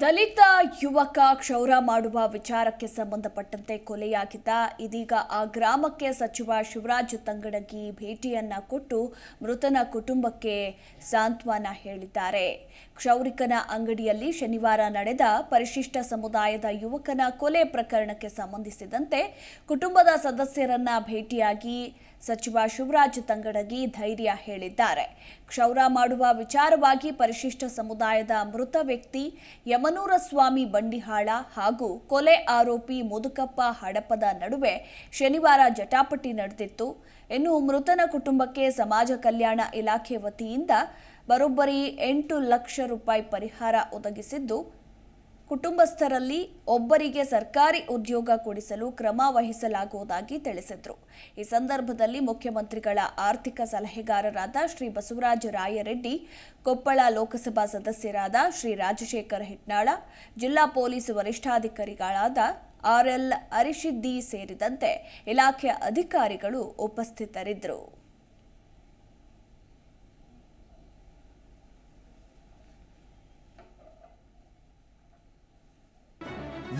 ದಲಿತ ಯುವಕ ಕ್ಷೌರ ಮಾಡುವ ವಿಚಾರಕ್ಕೆ ಸಂಬಂಧಪಟ್ಟಂತೆ ಕೊಲೆಯಾಗಿದ್ದ ಇದೀಗ ಆ ಗ್ರಾಮಕ್ಕೆ ಸಚಿವ ಶಿವರಾಜ್ ತಂಗಡಗಿ ಭೇಟಿಯನ್ನ ಕೊಟ್ಟು ಮೃತನ ಕುಟುಂಬಕ್ಕೆ ಸಾಂತ್ವನ ಹೇಳಿದ್ದಾರೆ. ಕ್ಷೌರಿಕನ ಅಂಗಡಿಯಲ್ಲಿ ಶನಿವಾರ ನಡೆದ ಪರಿಶಿಷ್ಟ ಸಮುದಾಯದ ಯುವಕನ ಕೊಲೆ ಪ್ರಕರಣಕ್ಕೆ ಸಂಬಂಧಿಸಿದಂತೆ ಕುಟುಂಬದ ಸದಸ್ಯರನ್ನ ಭೇಟಿಯಾಗಿ ಸಚಿವ ಶಿವರಾಜ್ ತಂಗಡಗಿ ಧೈರ್ಯ ಹೇಳಿದ್ದಾರೆ. ಕ್ಷೌರ ಮಾಡುವ ವಿಚಾರವಾಗಿ ಪರಿಶಿಷ್ಟ ಸಮುದಾಯದ ಮೃತ ವ್ಯಕ್ತಿ ಯಮನೂರ ಸ್ವಾಮಿ ಬಂಡಿಹಾಳ ಹಾಗೂ ಕೊಲೆ ಆರೋಪಿ ಮುದುಕಪ್ಪ ಹಡಪದ ನಡುವೆ ಶನಿವಾರ ಜಟಾಪಟಿ ನಡೆದಿತ್ತು. ಇನ್ನು ಮೃತನ ಕುಟುಂಬಕ್ಕೆ ಸಮಾಜ ಕಲ್ಯಾಣ ಇಲಾಖೆ ವತಿಯಿಂದ ಬರೋಬ್ಬರಿ ಎಂಟು ಲಕ್ಷ ರೂಪಾಯಿ ಪರಿಹಾರ ಒದಗಿಸಿದ್ದು ಕುಟುಂಬಸ್ಥರಲ್ಲಿ ಒಬ್ಬರಿಗೆ ಸರ್ಕಾರಿ ಉದ್ಯೋಗ ಕೊಡಿಸಲು ಕ್ರಮ ವಹಿಸಲಾಗುವುದಾಗಿ ತಿಳಿಸಿದರು. ಈ ಸಂದರ್ಭದಲ್ಲಿ ಮುಖ್ಯಮಂತ್ರಿಗಳ ಆರ್ಥಿಕ ಸಲಹೆಗಾರರಾದ ಶ್ರೀ ಬಸವರಾಜ ರಾಯರೆಡ್ಡಿ, ಕೊಪ್ಪಳ ಲೋಕಸಭಾ ಸದಸ್ಯರಾದ ಶ್ರೀ ರಾಜಶೇಖರ್ ಹಿಟ್ನಾಳ ಜಿಲ್ಲಾ ಪೊಲೀಸ್ ವರಿಷ್ಠಾಧಿಕಾರಿಗಳಾದ ಆರ್ಎಲ್ ಅರಿಶಿದ್ದಿ ಸೇರಿದಂತೆ ಇಲಾಖೆಯ ಅಧಿಕಾರಿಗಳು ಉಪಸ್ಥಿತರಿದ್ದರು.